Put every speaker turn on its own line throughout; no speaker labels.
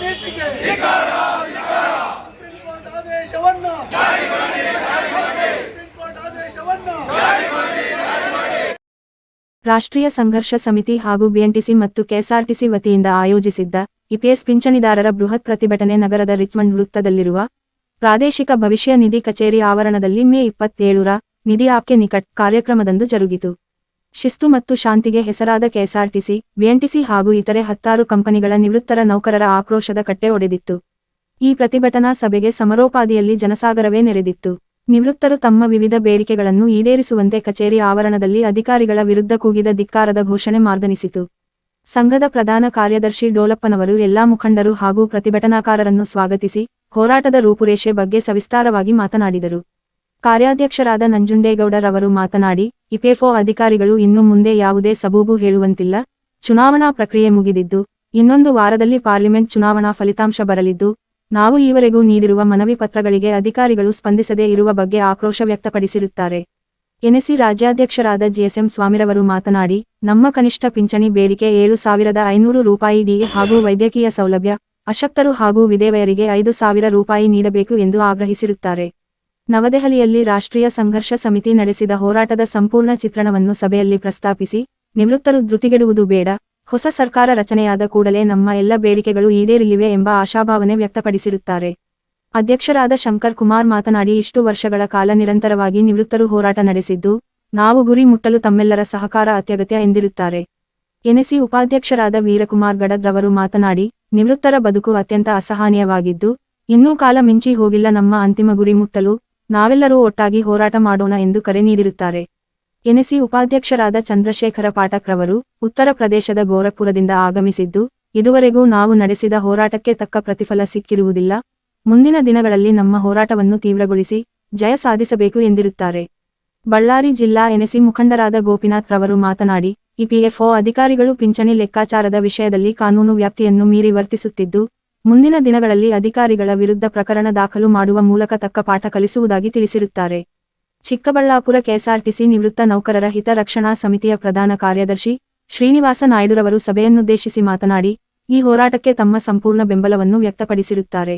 ನೀತಿಗೆ ಆದೇಶವನ್ನು ಆದೇಶವನ್ನು
ರಾಷ್ಟ್ರೀಯ ಸಂಘರ್ಷ ಸಮಿತಿ ಹಾಗೂ ಬಿಎನ್ಟಿಸಿ ಮತ್ತು ಕೆಎಸ್ಆರ್ಟಿಸಿ ವತಿಯಿಂದ ಆಯೋಜಿಸಿದ್ದ ಇಪಿಎಸ್ ಪಿಂಚಣಿದಾರರ ಬೃಹತ್ ಪ್ರತಿಭಟನೆ ನಗರದ ರಿಚ್ಮಂಡ್ ವೃತ್ತದಲ್ಲಿರುವ ಪ್ರಾದೇಶಿಕ ಭವಿಷ್ಯ ನಿಧಿ ಕಚೇರಿ ಆವರಣದಲ್ಲಿ ಮೇ ಇಪ್ಪತ್ತೇಳರ ನಿಧಿ ಆಪ್ಕೆ ನಿಕಟ್ ಕಾರ್ಯಕ್ರಮದಂದು ಜರುಗಿತು. ಶಿಸ್ತು ಮತ್ತು ಶಾಂತಿಗೆ ಹೆಸರಾದ ಕೆಎಸ್ಆರ್ಟಿಸಿ, ಬಿಎನ್ಟಿಸಿ ಹಾಗೂ ಇತರೆ ಹತ್ತಾರು ಕಂಪನಿಗಳ ನಿವೃತ್ತರ ನೌಕರರ ಆಕ್ರೋಶದ ಕಟ್ಟೆ ಒಡೆದಿತ್ತು. ಈ ಪ್ರತಿಭಟನಾ ಸಭೆಗೆ ಸಮರೋಪಾದಿಯಲ್ಲಿ ಜನಸಾಗರವೇ ನೆರೆದಿತ್ತು. ನಿವೃತ್ತರು ತಮ್ಮ ವಿವಿಧ ಬೇಡಿಕೆಗಳನ್ನು ಈಡೇರಿಸುವಂತೆ ಕಚೇರಿ ಆವರಣದಲ್ಲಿ ಅಧಿಕಾರಿಗಳ ವಿರುದ್ಧ ಕೂಗಿದ ಧಿಕ್ಕಾರದ ಘೋಷಣೆ ಮಾರ್ದನಿಸಿತು. ಸಂಘದ ಪ್ರಧಾನ ಕಾರ್ಯದರ್ಶಿ ಡೋಲಪ್ಪನವರು ಎಲ್ಲಾ ಮುಖಂಡರು ಹಾಗೂ ಪ್ರತಿಭಟನಾಕಾರರನ್ನು ಸ್ವಾಗತಿಸಿ, ಹೋರಾಟದ ರೂಪುರೇಷೆ ಬಗ್ಗೆ ಸವಿಸ್ತಾರವಾಗಿ ಮಾತನಾಡಿದರು. ಕಾರ್ಯಾಧ್ಯಕ್ಷರಾದ ನಂಜುಂಡೇಗೌಡರವರು ಮಾತನಾಡಿ ಇಪೆಫೋ ಅಧಿಕಾರಿಗಳು ಇನ್ನು ಮುಂದೆ ಯಾವುದೇ ಸಬೂಬು ಹೇಳುವಂತಿಲ್ಲ. ಚುನಾವಣಾ ಪ್ರಕ್ರಿಯೆ ಮುಗಿದಿದ್ದು, ಇನ್ನೊಂದು ವಾರದಲ್ಲಿ ಪಾರ್ಲಿಮೆಂಟ್ ಚುನಾವಣಾ ಫಲಿತಾಂಶ ಬರಲಿದ್ದು, ನಾವು ಈವರೆಗೂ ನೀಡಿರುವ ಮನವಿ ಪತ್ರಗಳಿಗೆ ಅಧಿಕಾರಿಗಳು ಸ್ಪಂದಿಸದೇ ಇರುವ ಬಗ್ಗೆ ಆಕ್ರೋಶ ವ್ಯಕ್ತಪಡಿಸಿರುತ್ತಾರೆ. ಎನ್ಎಸಿ ರಾಜ್ಯಾಧ್ಯಕ್ಷರಾದ ಜಿಎಸ್ಎಂ ಸ್ವಾಮಿರವರು ಮಾತನಾಡಿ, ನಮ್ಮ ಕನಿಷ್ಠ ಪಿಂಚಣಿ ಬೇಡಿಕೆ ಏಳು ಸಾವಿರದ ಐನೂರು ರೂಪಾಯಿ ಡಿ ಹಾಗೂ ವೈದ್ಯಕೀಯ ಸೌಲಭ್ಯ, ಅಶಕ್ತರು ಹಾಗೂ ವಿಧೇವೆಯರಿಗೆ ಐದು ಸಾವಿರ ರೂಪಾಯಿ ನೀಡಬೇಕು ಎಂದು ಆಗ್ರಹಿಸಿರುತ್ತಾರೆ. ನವದೆಹಲಿಯಲ್ಲಿ ರಾಷ್ಟ್ರೀಯ ಸಂಘರ್ಷ ಸಮಿತಿ ನಡೆಸಿದ ಹೋರಾಟದ ಸಂಪೂರ್ಣ ಚಿತ್ರಣವನ್ನು ಸಭೆಯಲ್ಲಿ ಪ್ರಸ್ತಾಪಿಸಿ, ನಿವೃತ್ತರು ಧೃತಿಗೆಡುವುದು ಬೇಡ, ಹೊಸ ಸರ್ಕಾರ ರಚನೆಯಾದ ಕೂಡಲೇ ನಮ್ಮ ಎಲ್ಲ ಬೇಡಿಕೆಗಳು ಈಡೇರಲಿವೆ ಎಂಬ ಆಶಾಭಾವನೆ ವ್ಯಕ್ತಪಡಿಸಿರುತ್ತಾರೆ. ಅಧ್ಯಕ್ಷರಾದ ಶಂಕರ್ ಕುಮಾರ್ ಮಾತನಾಡಿ, ಇಷ್ಟು ವರ್ಷಗಳ ಕಾಲ ನಿರಂತರವಾಗಿ ನಿವೃತ್ತರು ಹೋರಾಟ ನಡೆಸಿದ್ದು, ನಾವು ಗುರಿ ಮುಟ್ಟಲು ತಮ್ಮೆಲ್ಲರ ಸಹಕಾರ ಅತ್ಯಗತ್ಯ ಎಂದಿರುತ್ತಾರೆ. ಎನ್ಎಸಿ ಉಪಾಧ್ಯಕ್ಷರಾದ ವೀರಕುಮಾರ್ ಗಡದ್ರವರು ಮಾತನಾಡಿ, ನಿವೃತ್ತರ ಬದುಕು ಅತ್ಯಂತ ಅಸಹನೀಯವಾಗಿದ್ದು, ಇನ್ನೂ ಕಾಲ ಮಿಂಚಿ ಹೋಗಿಲ್ಲ ನಮ್ಮ ಅಂತಿಮ ಗುರಿ ಮುಟ್ಟಲು ನಾವೆಲ್ಲರೂ ಒಟ್ಟಾಗಿ ಹೋರಾಟ ಮಾಡೋಣ ಎಂದು ಕರೆ ನೀಡಿರುತ್ತಾರೆ. ಎನ್ಎಸಿ ಉಪಾಧ್ಯಕ್ಷರಾದ ಚಂದ್ರಶೇಖರ ಪಾಠಕ್ರವರು ಉತ್ತರ ಪ್ರದೇಶದ ಗೋರಖ್ಪುರದಿಂದ ಆಗಮಿಸಿದ್ದು, ಇದುವರೆಗೂ ನಾವು ನಡೆಸಿದ ಹೋರಾಟಕ್ಕೆ ತಕ್ಕ ಪ್ರತಿಫಲ ಸಿಕ್ಕಿರುವುದಿಲ್ಲ. ಮುಂದಿನ ದಿನಗಳಲ್ಲಿ ನಮ್ಮ ಹೋರಾಟವನ್ನು ತೀವ್ರಗೊಳಿಸಿ ಜಯ ಸಾಧಿಸಬೇಕು ಎಂದಿರುತ್ತಾರೆ. ಬಳ್ಳಾರಿ ಜಿಲ್ಲಾ ಎನ್ಎಸಿ ಮುಖಂಡರಾದ ಗೋಪಿನಾಥ್ ರವರು ಮಾತನಾಡಿ ಇಪಿಎಫ್ಒ ಅಧಿಕಾರಿಗಳು ಪಿಂಚಣಿ ಲೆಕ್ಕಾಚಾರದ ವಿಷಯದಲ್ಲಿ ಕಾನೂನು ವ್ಯಾಪ್ತಿಯನ್ನು ಮೀರಿ ವರ್ತಿಸುತ್ತಿದ್ದು ಮುಂದಿನ ದಿನಗಳಲ್ಲಿ ಅಧಿಕಾರಿಗಳ ವಿರುದ್ಧ ಪ್ರಕರಣ ದಾಖಲು ಮಾಡುವ ಮೂಲಕ ತಕ್ಕ ಪಾಠ ಕಲಿಸುವುದಾಗಿ ತಿಳಿಸಿರುತ್ತಾರೆ. ಚಿಕ್ಕಬಳ್ಳಾಪುರ ಕೆಎಸ್ಆರ್ಟಿಸಿ ನಿವೃತ್ತ ನೌಕರರ ಹಿತರಕ್ಷಣಾ ಸಮಿತಿಯ ಪ್ರಧಾನ ಕಾರ್ಯದರ್ಶಿ ಶ್ರೀನಿವಾಸ ನಾಯ್ಡುರವರು ಸಭೆಯನ್ನುದ್ದೇಶಿಸಿ ಮಾತನಾಡಿ, ಈ ಹೋರಾಟಕ್ಕೆ ತಮ್ಮ ಸಂಪೂರ್ಣ ಬೆಂಬಲವನ್ನು ವ್ಯಕ್ತಪಡಿಸಿರುತ್ತಾರೆ.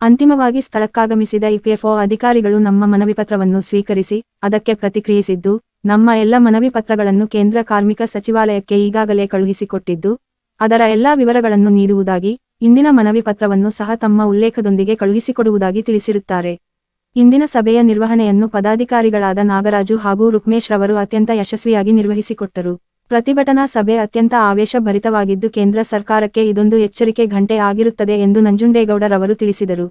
ಅಂತಿಮವಾಗಿ ಸ್ಥಳಕ್ಕಾಗಮಿಸಿದ ಇಪಿಎಫ್ಒ ಅಧಿಕಾರಿಗಳು ನಮ್ಮ ಮನವಿ ಪತ್ರವನ್ನು ಸ್ವೀಕರಿಸಿ, ಅದಕ್ಕೆ ಪ್ರತಿಕ್ರಿಯಿಸಿದ್ದು, ನಮ್ಮ ಎಲ್ಲ ಮನವಿ ಪತ್ರಗಳನ್ನು ಕೇಂದ್ರ ಕಾರ್ಮಿಕ ಸಚಿವಾಲಯಕ್ಕೆ ಈಗಾಗಲೇ ಕಳುಹಿಸಿಕೊಟ್ಟಿದ್ದು, ಅದರ ಎಲ್ಲಾ ವಿವರಗಳನ್ನು ನೀಡುವುದಾಗಿ ಇಂದಿನ ಮನವಿ ಪತ್ರವನ್ನು ಸಹ ತಮ್ಮ ಉಲ್ಲೇಖದೊಂದಿಗೆ ಕಳುಹಿಸಿಕೊಡುವುದಾಗಿ ತಿಳಿಸಿರುತ್ತಾರೆ. ಇಂದಿನ ಸಭೆಯ ನಿರ್ವಹಣೆಯನ್ನು ಪದಾಧಿಕಾರಿಗಳಾದ ನಾಗರಾಜು ಹಾಗೂ ರುಕ್ಮೇಶ್ ರವರು ಅತ್ಯಂತ ಯಶಸ್ವಿಯಾಗಿ ನಿರ್ವಹಿಸಿಕೊಟ್ಟರು. ಪ್ರತಿಭಟನಾ ಸಭೆ ಅತ್ಯಂತ ಆವೇಶಭರಿತವಾಗಿದ್ದು ಕೇಂದ್ರ ಸರ್ಕಾರಕ್ಕೆ ಇದೊಂದು ಎಚ್ಚರಿಕೆ ಘಂಟೆ ಆಗಿರುತ್ತದೆ ಎಂದು ನಂಜುಂಡೇಗೌಡರವರು ತಿಳಿಸಿದರು.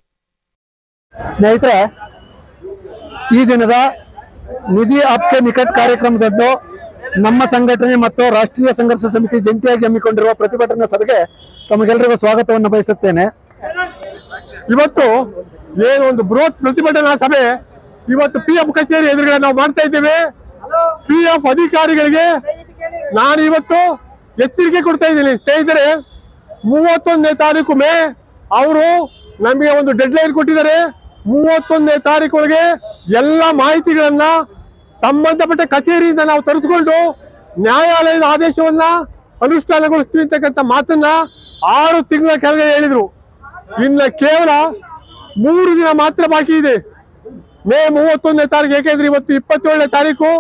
ಸ್ನೇಹಿತರೆ, ಈ ದಿನದ ನಿಧಿ ಆಪ್ಕೆ ನಿಕಟ್ ಕಾರ್ಯಕ್ರಮದಂದು ನಮ್ಮ ಸಂಘಟನೆ ಮತ್ತು ರಾಷ್ಟ್ರೀಯ ಸಂಘರ್ಷ ಸಮಿತಿ ಜಂಟಿಯಾಗಿ ಹಮ್ಮಿಕೊಂಡಿರುವ ಪ್ರತಿಭಟನಾ ಸಭೆಗೆ ತಮಗೆಲ್ಲರಿಗೂ ಸ್ವಾಗತವನ್ನು ಬಯಸುತ್ತೇನೆ. ಇವತ್ತು ಏನು ಒಂದು ಬೃಹತ್ ಪ್ರತಿಭಟನಾ ಸಭೆ. ಇವತ್ತು ಪಿ ಎಫ್ ಕಚೇರಿ ಎದುರುಗಡೆ ನಾವು ಮಾಡ್ತಾ ಇದ್ದೇವೆ. ಪಿ ಎಫ್ ಅಧಿಕಾರಿಗಳಿಗೆ ನಾನು ಇವತ್ತು ಎಚ್ಚರಿಕೆ ಕೊಡ್ತಾ ಇದ್ದೀನಿ. ಸ್ನೇಹಿತರೆ, ಮೂವತ್ತೊಂದನೇ ತಾರೀಕು ಮೇ, ಅವರು ನಮಗೆ ಒಂದು ಡೆಡ್ ಲೈನ್ ಕೊಟ್ಟಿದ್ದಾರೆ. ಮೂವತ್ತೊಂದನೇ ತಾರೀಕೊಳಗೆ ಎಲ್ಲ ಮಾಹಿತಿಗಳನ್ನ ಸಂಬಂಧಪಟ್ಟ ಕಚೇರಿಯಿಂದ ನಾವು ತರಿಸ್ಕೊಂಡು ನ್ಯಾಯಾಲಯದ ಆದೇಶವನ್ನ ಅನುಷ್ಠಾನಗೊಳಿಸ್ತೀವಿ ಅಂತಕ್ಕಂಥ ಮಾತನ್ನ ಆರು ತಿಂಗಳ ಕೆಳಗೆ ಹೇಳಿದ್ರು. ಇನ್ನ ಕೇವಲ ಮೂರು ದಿನ ಮಾತ್ರ ಬಾಕಿ ಇದೆ. ಮೇ ಮೂವತ್ತೊಂದನೇ ತಾರೀಕು, ಏಕೆಂದ್ರೆ ಇವತ್ತು ಇಪ್ಪತ್ತೇಳನೇ ತಾರೀಕು.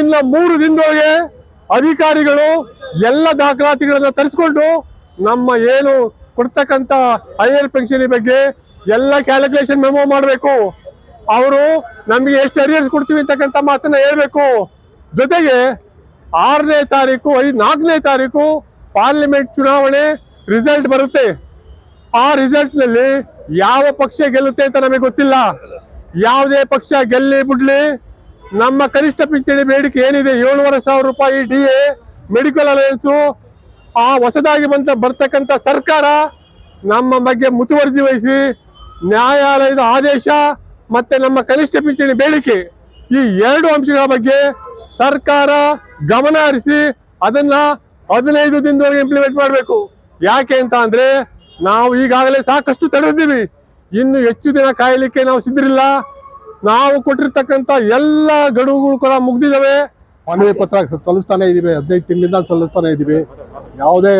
ಇನ್ನ ಮೂರು ದಿನದೊಳಗೆ ಅಧಿಕಾರಿಗಳು ಎಲ್ಲ ದಾಖಲಾತಿಗಳನ್ನು ತರಿಸ್ಕೊಂಡು ನಮ್ಮ ಏನು ಕೊಡ್ತಕ್ಕಂತ ಹೈಯರ್ ಪೆನ್ಷನ್ ಬಗ್ಗೆ ಎಲ್ಲ ಕ್ಯಾಲ್ಕುಲೇಷನ್ ಮೆಮೋ ಮಾಡಬೇಕು. ಅವರು ನಮಗೆ ಎಷ್ಟು ಅರಿಯರ್ಸ್ ಕೊಡ್ತೀವಿ ಅಂತಕ್ಕಂಥ ಮಾತನ್ನ ಹೇಳಬೇಕು. ಜೊತೆಗೆ ಆರನೇ ತಾರೀಕು, ಐದು ನಾಲ್ಕನೇ ತಾರೀಕು ಪಾರ್ಲಿಮೆಂಟ್ ಚುನಾವಣೆ ರಿಸಲ್ಟ್ ಬರುತ್ತೆ. ಆ ರಿಸಲ್ಟ್ನಲ್ಲಿ ಯಾವ ಪಕ್ಷ ಗೆಲ್ಲುತ್ತೆ ಅಂತ ನಮಗೆ ಗೊತ್ತಿಲ್ಲ. ಯಾವುದೇ ಪಕ್ಷ ಗೆಲ್ಲಿ ಬಿಡ್ಲಿ.
ನಮ್ಮ ಕನಿಷ್ಠ ಪಿಂಚಣಿ ಬೇಡಿಕೆ ಏನಿದೆ? ಏಳುವರೆ ಸಾವಿರ ರೂಪಾಯಿ ಡಿ ಎ ಮೆಡಿಕಲ್ ಅಲಯನ್ಸು. ಆ ಹೊಸದಾಗಿ ಬಂದ, ಬರ್ತಕ್ಕಂಥ ಸರ್ಕಾರ ನಮ್ಮ ಬಗ್ಗೆ ಮುತುವರ್ಜಿ ವಹಿಸಿ, ನ್ಯಾಯಾಲಯದ ಆದೇಶ ಮತ್ತೆ ನಮ್ಮ ಕನಿಷ್ಠ ಪಿಂಚಣಿ ಬೇಡಿಕೆ ಈ ಎರಡು ಅಂಶಗಳ ಬಗ್ಗೆ ಸರ್ಕಾರ ಗಮನ ಹರಿಸಿ ಅದನ್ನ ಹದಿನೈದು ದಿನದವರೆಗೆ ಇಂಪ್ಲಿಮೆಂಟ್ ಮಾಡಬೇಕು. ಯಾಕೆ ಅಂತ ಅಂದ್ರೆ ನಾವು ಈಗಾಗಲೇ ಸಾಕಷ್ಟು ತಡೆದಿದ್ದೀವಿ. ಇನ್ನು ಹೆಚ್ಚು ದಿನ ಕಾಯಲಿಕ್ಕೆ ನಾವು ಸಿದ್ಧರಿಲ್ಲ. ನಾವು ಕೊಟ್ಟಿರ್ತಕ್ಕಂಥ ಎಲ್ಲ ಗಡುವುಗಳು ಕೂಡ ಮುಗ್ದಿದ್ದಾವೆ.
ಮನವಿ ಪತ್ರ ಸಲ್ಲಿಸ್ತಾನೆ ಇದೀವಿ ಹದಿನೈದು ತಿಂಗಳಿಂದ ಸಲ್ಲಿಸ್ತಾನೆ ಇದೀವಿ ಯಾವುದೇ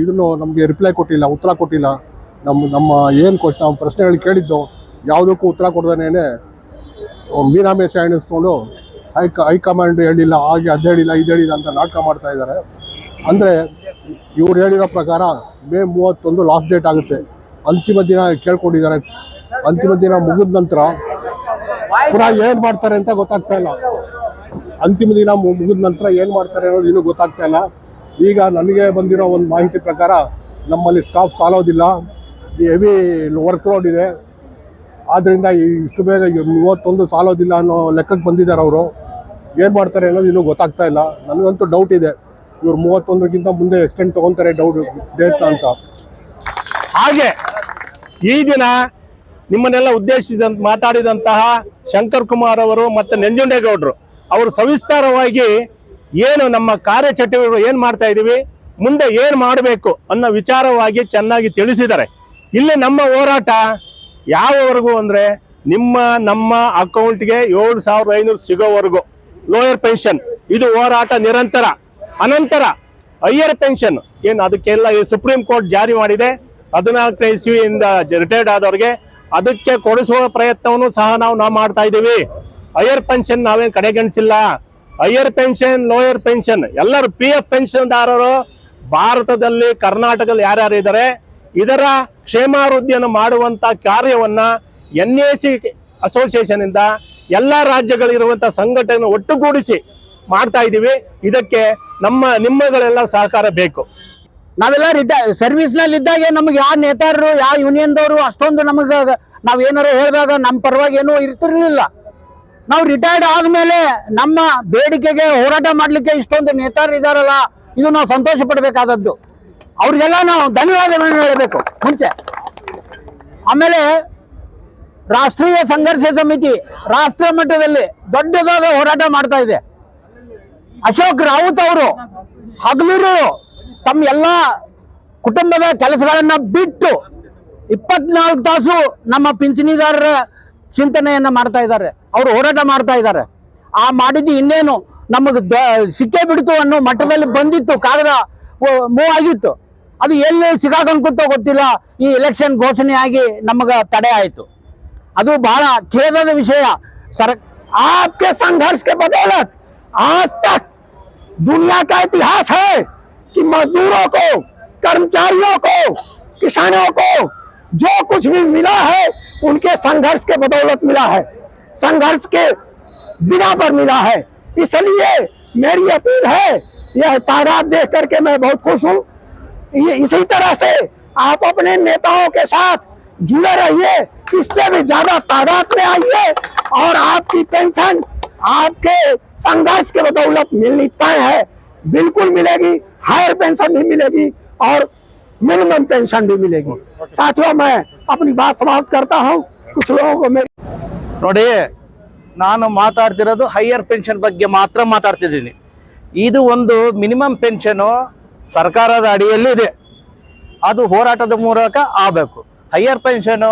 ಇದನ್ನು ನಮಗೆ ರಿಪ್ಲೈ ಕೊಟ್ಟಿಲ್ಲ, ಉತ್ತರ ಕೊಟ್ಟಿಲ್ಲ. ನಮ್ಮ ನಮ್ಮ ಏನು ಕೊಟ್ಟು ನಾವು ಪ್ರಶ್ನೆಗಳು ಕೇಳಿದ್ದು, ಯಾವುದಕ್ಕೂ ಉತ್ತರ ಕೊಡ್ದೇನೆ ಮೀನಾಮೇಶ ಎಣಿಸ್ಕೊಂಡು ಹೈ, ಹೈಕಮಾಂಡ್ ಹೇಳಿಲ್ಲ, ಹಾಗೆ ಅದು ಹೇಳಿಲ್ಲ, ಇದು ಹೇಳಿಲ್ಲ ಅಂತ ನಾಟಕ ಮಾಡ್ತಾ ಇದ್ದಾರೆ. ಅಂದರೆ ಇವ್ರು ಹೇಳಿರೋ ಪ್ರಕಾರ ಮೇ ಮೂವತ್ತೊಂದು ಲಾಸ್ಟ್ ಡೇಟ್ ಆಗುತ್ತೆ. ಅಂತಿಮ ದಿನ ಕೇಳ್ಕೊಂಡಿದ್ದಾರೆ. ಅಂತಿಮ ದಿನ ಮುಗಿದ ನಂತರ ಪುನಃ ಏನು ಮಾಡ್ತಾರೆ ಅಂತ ಗೊತ್ತಾಗ್ತಾ ಇಲ್ಲ. ಅಂತಿಮ ದಿನ ಮುಗಿದ ನಂತರ ಏನು ಮಾಡ್ತಾರೆ ಅನ್ನೋದು ಇನ್ನೂ ಗೊತ್ತಾಗ್ತಾ ಇಲ್ಲ. ಈಗ ನನಗೆ ಬಂದಿರೋ ಒಂದು ಮಾಹಿತಿ ಪ್ರಕಾರ ನಮ್ಮಲ್ಲಿ ಸ್ಟಾಫ್ ಸಾಲೋದಿಲ್ಲ. ಹೆವಿ ವರ್ಕ್ ಲೋಡ್ ಇದೆ. ಆದ್ದರಿಂದ ಇಷ್ಟು ಬೇಗ ಮೂವತ್ತೊಂದು ಸಾಲೋದಿಲ್ಲ ಅನ್ನೋ ಲೆಕ್ಕಕ್ಕೆ ಬಂದಿದ್ದಾರೆ ಅವರು. ಏನು ಮಾಡ್ತಾರೆ ಅನ್ನೋದು ಇನ್ನೂ ಗೊತ್ತಾಗ್ತಾ ಇಲ್ಲ. ನನಗಂತೂ ಡೌಟ್ ಇದೆ. ಇವ್ರು ಮೂವತ್ತೊಂದಕ್ಕಿಂತ ಮುಂದೆ ಎಕ್ಸ್ಟೆಂಡ್ ತೊಗೊತಾರೆ ಡೌಟ್ ಡೇಟ್ ಅಂತ.
ಹಾಗೆ, ಈ ದಿನ ನಿಮ್ಮನ್ನೆಲ್ಲ ಉದ್ದೇಶಿಸಿ ಮಾತಾಡಿದಂತಹ ಶಂಕರ್ ಕುಮಾರ್ ಅವರು ಮತ್ತೆ ನಂಜುಂಡೇಗೌಡರು, ಅವರು ಸವಿಸ್ತಾರವಾಗಿ ಏನು ನಮ್ಮ ಕಾರ್ಯಚಟುವಟಿಕೆ ಏನ್ ಮಾಡ್ತಾ ಇದೀವಿ, ಮುಂದೆ ಏನ್ ಮಾಡಬೇಕು ಅನ್ನೋ ವಿಚಾರವಾಗಿ ಚೆನ್ನಾಗಿ ತಿಳಿಸಿದ್ದಾರೆ. ಇಲ್ಲಿ ನಮ್ಮ ಹೋರಾಟ ಯಾವವರೆಗೂ ಅಂದ್ರೆ ನಿಮ್ಮ, ನಮ್ಮ ಅಕೌಂಟ್ಗೆ ಏಳು ಸಾವಿರದ ಐನೂರು ಸಿಗೋವರೆಗೂ. ಲೋಯರ್ ಪೆನ್ಷನ್ ಇದು ಹೋರಾಟ ನಿರಂತರ. ಅನಂತರ ಹೈಯರ್ ಪೆನ್ಷನ್ ಏನು ಅದಕ್ಕೆಲ್ಲ ಸುಪ್ರೀಂ ಕೋರ್ಟ್ ಜಾರಿ ಮಾಡಿದೆ. ಹದಿನಾಲ್ಕನೇ ಇಸ್ವಿಯಿಂದ ರಿಟೈರ್ಡ್ ಆದವ್ರಿಗೆ ಅದಕ್ಕೆ ಕೊಡಿಸುವ ಪ್ರಯತ್ನವನ್ನು ಸಹ ನಾವು ನಾವು ಮಾಡ್ತಾ ಇದ್ದೀವಿ. ಹೈಯರ್ ಪೆನ್ಷನ್ ನಾವೇನು ಕಡೆಗಣಿಸಿಲ್ಲ. ಹೈಯರ್ ಪೆನ್ಷನ್ ಲೋಯರ್ ಪೆನ್ಷನ್ ಎಲ್ಲರೂ ಪಿ ಎಫ್ ಪೆನ್ಷನ್ದಾರರು ಭಾರತದಲ್ಲಿ, ಕರ್ನಾಟಕದಲ್ಲಿ ಯಾರ್ಯಾರು ಇದ್ದಾರೆ, ಇದರ ಕ್ಷೇಮಾಭಿವೃದ್ಧಿಯನ್ನು ಮಾಡುವಂತ ಕಾರ್ಯವನ್ನ ಎನ್ ಎ ಸಿ ಅಸೋಸಿಯೇಷನ್ ಇಂದ ಎಲ್ಲಾ ರಾಜ್ಯಗಳಿರುವಂತಹ ಸಂಘಟನೆ ಒಟ್ಟುಗೂಡಿಸಿ ಮಾಡ್ತಾ ಇದ್ದೀವಿ. ಇದಕ್ಕೆ ನಮ್ಮ ನಿಮ್ಮಗಳೆಲ್ಲ ಸಹಕಾರ ಬೇಕು.
ನಾವೆಲ್ಲ ಸರ್ವಿಸ್ನಲ್ಲಿ ಇದ್ದಾಗೆ ನಮ್ಗೆ ಯಾವ ನೇತಾರರು, ಯಾವ ಯೂನಿಯನ್ದವರು ಅಷ್ಟೊಂದು ನಮಗೆ ನಾವ್ ಏನಾರ ಹೇಳಿದಾಗ ನಮ್ಮ ಪರವಾಗಿ ಏನೂ ಇರ್ತಿರ್ಲಿಲ್ಲ. ನಾವು ರಿಟೈರ್ಡ್ ಆದ್ಮೇಲೆ ನಮ್ಮ ಬೇಡಿಕೆಗೆ ಹೋರಾಟ ಮಾಡ್ಲಿಕ್ಕೆ ಇಷ್ಟೊಂದು ನೇತಾರ ಇದಾರಲ್ಲ, ಇದು ನಾವು ಸಂತೋಷ ಪಡಬೇಕಾದದ್ದು. ಅವ್ರಿಗೆಲ್ಲ ನಾವು ಧನ್ಯವಾದಗಳನ್ನು ಹೇಳಬೇಕು, ಮುಂಚೆ. ಆಮೇಲೆ ರಾಷ್ಟ್ರೀಯ ಸಂಘರ್ಷ ಸಮಿತಿ ರಾಷ್ಟ್ರ ಮಟ್ಟದಲ್ಲಿ ದೊಡ್ಡದಾದ ಹೋರಾಟ ಮಾಡ್ತಾ ಇದೆ. ಅಶೋಕ್ ರಾವುತ್ ಅವರು ಹಗಲಿರು ತಮ್ಮ ಎಲ್ಲ ಕುಟುಂಬದ ಕೆಲಸಗಳನ್ನ ಬಿಟ್ಟು ಇಪ್ಪತ್ನಾಲ್ಕು ತಾಸು ನಮ್ಮ ಪಿಂಚಣಿದಾರರ ಚಿಂತನೆಯನ್ನ ಮಾಡ್ತಾ ಇದ್ದಾರೆ ಅವರು ಹೋರಾಟ ಮಾಡ್ತಾ ಇದ್ದಾರೆ ಆ ಮಾಡಿದ್ದು ಇನ್ನೇನು ನಮಗೆ ಸಿಕ್ಕೇ ಬಿಡ್ತು ಅನ್ನೋ ಮಟ್ಟದಲ್ಲಿ ಬಂದಿತ್ತು ಕಾಗದ ಮೂವ್ ಆಗಿತ್ತು ಅದು ಎಲ್ಲಿ ಸಿಗಾಕಂಕುತ್ತೋ ಗೊತ್ತಿಲ್ಲ ಈ ಎಲೆಕ್ಷನ್ ಘೋಷಣೆ ಆಗಿ ನಮಗ ತಡೆ ಆಯಿತು ಅದು ಬಹಳ ಖೇದದ ವಿಷಯ ಸರ್ आपके संघर्ष के बदौलत आज तक दुनिया का इतिहास है कि मजदूरों को, कर्मचारियों को, किसानों को जो कुछ भी मिला है, उनके संघर्ष के बदौलत मिला है। संघर्ष के बिना पर मिला है। इसलिए मेरी अपील है, यह तादाद देख करके मैं बहुत खुश हूँ। इसी तरह से आप अपने नेताओं के साथ जुड़े रहिए, इससे भी ज़्यादा तादाद में आइए और आपकी पेंशन आपके संघर्ष के बदौलत मिलनी तय है बिल्कुल मिलेगी हायर पेंशन भी मिलेगी और मिनिमम पेंशन भी मिलेगी साथियों मैं अपनी बात समाप्त करता हूँ कुछ लोगों को मेरी
ನೋಡಿ ನಾನು ಮಾತಾಡ್ತಿರೋದು ಹೈಯರ್ ಪೆನ್ಷನ್ ಬಗ್ಗೆ ಮಾತ್ರ ಮಾತಾಡ್ತಿದ್ದೀನಿ ಇದು ಒಂದು ಮಿನಿಮಮ್ ಪೆನ್ಷನು ಸರ್ಕಾರದ ಅಡಿಯಲ್ಲಿ ಇದೆ ಅದು ಹೋರಾಟದ ಮೂಲಕ ಆಗಬೇಕು ಹೈಯರ್ ಪೆನ್ಷನು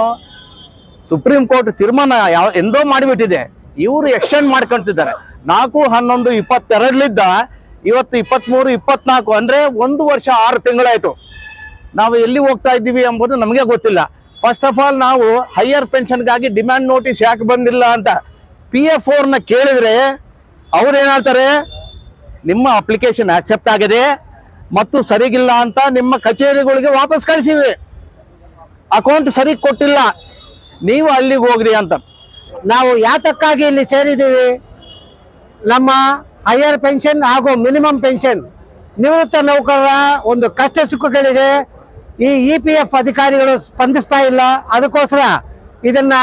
ಸುಪ್ರೀಂ ಕೋರ್ಟ್ ತೀರ್ಮಾನ ಯಾವ ಎಂದೋ ಮಾಡಿಬಿಟ್ಟಿದೆ ಇವರು ಎಕ್ಸ್ಟೆಂಡ್ ಮಾಡ್ಕೊಂತಿದ್ದಾರೆ ನಾಲ್ಕು ಹನ್ನೊಂದು ಇಪ್ಪತ್ತೆರಡಲಿದ್ದ ಇವತ್ತು ಇಪ್ಪತ್ತ್ಮೂರು ಇಪ್ಪತ್ನಾಲ್ಕು, ಅಂದರೆ ಒಂದು ವರ್ಷ ಆರು ತಿಂಗಳಾಯಿತು. ನಾವು ಎಲ್ಲಿ ಹೋಗ್ತಾ ಇದ್ದೀವಿ ಎಂಬುದು ನಮಗೆ ಗೊತ್ತಿಲ್ಲ. ಫಸ್ಟ್ ಆಫ್ ಆಲ್ ನಾವು ಹೈಯರ್ ಪೆನ್ಷನ್ಗಾಗಿ ಡಿಮ್ಯಾಂಡ್ ನೋಟಿಸ್ ಯಾಕೆ ಬಂದಿಲ್ಲ ಅಂತ ಪಿ ಎಫ್ನ ಕೇಳಿದ್ರೆ ಅವ್ರು ಏನಾಗ್ತಾರೆ ನಿಮ್ಮ ಅಪ್ಲಿಕೇಶನ್ ಆಕ್ಸೆಪ್ಟ್ ಆಗಿದೆ ಮತ್ತು ಸರಿಗಿಲ್ಲ ಅಂತ ನಿಮ್ಮ ಕಚೇರಿಗಳಿಗೆ ವಾಪಸ್ ಕಳಿಸಿವೆ ಅಕೌಂಟ್ ಸರಿ ಕೊಟ್ಟಿಲ್ಲ. ನೀವು ಅಲ್ಲಿಗೆ ಹೋಗ್ರಿ ಅಂತ.
ನಾವು ಯಾತಕ್ಕಾಗಿ ಇಲ್ಲಿ ಸೇರಿದ್ದೀವಿ? ನಮ್ಮ ಹೈಯರ್ ಪೆನ್ಷನ್ ಹಾಗೂ ಮಿನಿಮಮ್ ಪೆನ್ಷನ್ ನಿವೃತ್ತ ನೌಕರರ ಒಂದು ಕಷ್ಟ ಸುಖಗಳಿಗೆ ಈ ಇ ಪಿ ಎಫ್ ಅಧಿಕಾರಿಗಳು ಸ್ಪಂದಿಸ್ತಾ ಇಲ್ಲ. ಅದಕ್ಕೋಸ್ಕರ ಇದನ್ನ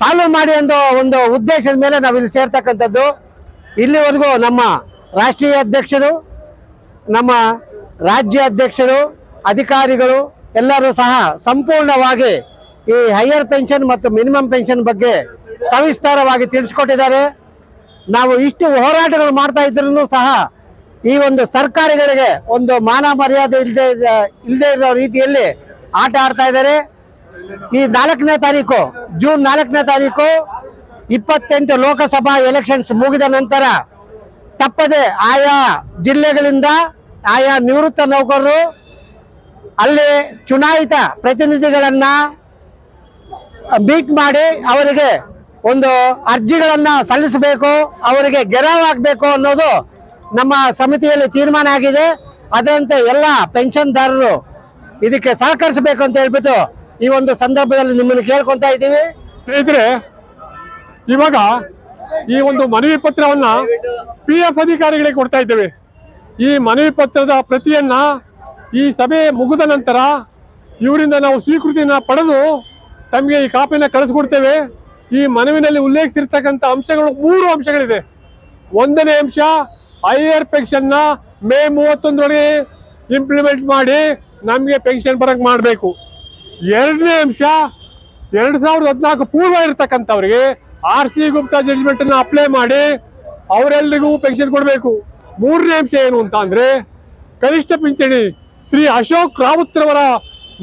ಸಾಲ್ವ್ ಮಾಡಿ ಅನ್ನೋ ಒಂದು ಉದ್ದೇಶದ ಮೇಲೆ ನಾವು ಇಲ್ಲಿ ಸೇರ್ತಕ್ಕಂಥದ್ದು. ಇಲ್ಲಿವರೆಗೂ ನಮ್ಮ ರಾಷ್ಟ್ರೀಯ ಅಧ್ಯಕ್ಷರು, ನಮ್ಮ ರಾಜ್ಯ ಅಧ್ಯಕ್ಷರು, ಅಧಿಕಾರಿಗಳು ಎಲ್ಲರೂ ಸಹ ಸಂಪೂರ್ಣವಾಗಿ ಈ ಹೈಯರ್ ಪೆನ್ಷನ್ ಮತ್ತು ಮಿನಿಮಮ್ ಪೆನ್ಷನ್ ಬಗ್ಗೆ ಸವಿಸ್ತಾರವಾಗಿ ತಿಳಿಸ್ಕೊಟ್ಟಿದ್ದಾರೆ. ನಾವು ಇಷ್ಟು ಹೋರಾಟಗಳು ಮಾಡ್ತಾ ಇದ್ರೂ ಸಹ ಈ ಒಂದು ಸರ್ಕಾರಿಗಳಿಗೆ ಒಂದು ಮಾನ ಮರ್ಯಾದೆ ಇಲ್ಲದೆ ಇಲ್ಲದೆ ಇರೋ ರೀತಿಯಲ್ಲಿ ಆಟ ಆಡ್ತಾ ಇದ್ದಾರೆ. ಈ ನಾಲ್ಕನೇ ತಾರೀಕು, ಜೂನ್ ನಾಲ್ಕನೇ ತಾರೀಕು ಇಪ್ಪತ್ತೆಂಟು ಲೋಕಸಭಾ ಎಲೆಕ್ಷನ್ಸ್ ಮುಗಿದ ನಂತರ ತಪ್ಪದೆ ಆಯಾ ಜಿಲ್ಲೆಗಳಿಂದ ಆಯಾ ನಿವೃತ್ತ ನೌಕರರು ಅಲ್ಲಿ ಚುನಾಯಿತ ಪ್ರತಿನಿಧಿಗಳನ್ನು ಮೀಟ್ ಮಾಡಿ ಅವರಿಗೆ ಒಂದು ಅರ್ಜಿಗಳನ್ನ ಸಲ್ಲಿಸಬೇಕು, ಅವರಿಗೆ ಗೆರಾವ್ ಅನ್ನೋದು ನಮ್ಮ ಸಮಿತಿಯಲ್ಲಿ ತೀರ್ಮಾನ ಆಗಿದೆ. ಅದರಂತೆ ಎಲ್ಲ ಪೆನ್ಷನ್ದಾರರು ಇದಕ್ಕೆ ಸಹಕರಿಸಬೇಕು ಅಂತ ಹೇಳ್ಬಿಟ್ಟು ಈ ಒಂದು ಸಂದರ್ಭದಲ್ಲಿ ನಿಮ್ಮನ್ನು ಕೇಳ್ಕೊತಾ ಇದ್ದೀವಿ.
ಸ್ನೇಹಿತರೆ, ಇವಾಗ ಈ ಒಂದು ಮನವಿ ಪತ್ರವನ್ನ ಪಿ ಎಫ್ ಅಧಿಕಾರಿಗಳಿಗೆ ಕೊಡ್ತಾ ಇದ್ದೇವೆ. ಈ ಮನವಿ ಪತ್ರದ ಪ್ರತಿಯನ್ನ ಈ ಸಭೆ ಮುಗಿದ ನಂತರ ಇವರಿಂದ ನಾವು ಸ್ವೀಕೃತಿಯನ್ನ ಪಡೆದು ತಮಗೆ ಈ ಕಾಪಿನ ಕಳಿಸ್ಕೊಡ್ತೇವೆ. ಈ ಮನವಿನಲ್ಲಿ ಉಲ್ಲೇಖಿಸಿರ್ತಕ್ಕಂಥ ಅಂಶಗಳು ಮೂರು ಅಂಶಗಳಿದೆ. ಒಂದನೇ ಅಂಶ ಹೈಯರ್ ಪೆನ್ಷನ್ನ ಮೇ ಮೂವತ್ತೊಂದರೊಳಗೆ ಇಂಪ್ಲಿಮೆಂಟ್ ಮಾಡಿ ನಮಗೆ ಪೆನ್ಷನ್ ಬರಕ್ ಮಾಡಬೇಕು. ಎರಡನೇ ಅಂಶ, ಎರಡ್ ಸಾವಿರದ ಹದಿನಾಲ್ಕು ಪೂರ್ವ ಇರತಕ್ಕಂಥವ್ರಿಗೆ ಆರ್ ಸಿ ಗುಪ್ತಾ ಜಡ್ಜ್ಮೆಂಟ್ ಅನ್ನ ಅಪ್ಲೈ ಮಾಡಿ ಅವರೆಲ್ಲರಿಗೂ ಪೆನ್ಷನ್ ಕೊಡಬೇಕು. ಮೂರನೇ ಅಂಶ ಏನು ಅಂತ ಅಂದರೆ, ಕನಿಷ್ಠ ಪಿಂಚಣಿ ಶ್ರೀ ಅಶೋಕ್ ರಾವತ್ರವರ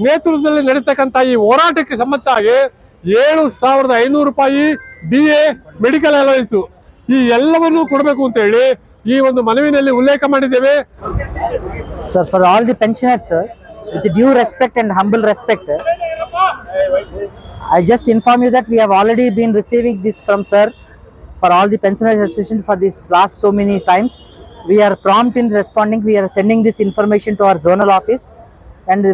ನೇತೃತ್ವದಲ್ಲಿ ನಡೀತಕ್ಕಂಥ ಈ ಹೋರಾಟಕ್ಕೆ ಸಂಬಂಧವಾಗಿ ಏಳು ಸಾವಿರದ ಐನೂರು ರೂಪಾಯಿ ಡಿ ಎ ಮೆಡಿಕಲ್ ಅಲವೆನ್ಸ್ ಈ ಎಲ್ಲವನ್ನೂ ಕೊಡಬೇಕು ಅಂತ ಹೇಳಿ ಈ ಒಂದು ಮನವಿನಲ್ಲಿ ಉಲ್ಲೇಖ ಮಾಡಿದ್ದೇವೆ.
Sir for all the pensioners with due respect and humble respect I just inform you that we have already been receiving this from sir for all the pensioners association for this last so many times we are prompt in responding we are sending this this to our our office office and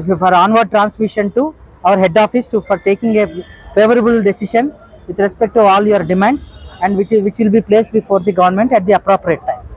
onward transmission to our head office to, for taking a favorable decision with respect to all your demands and which, which will be placed before the government at the appropriate time.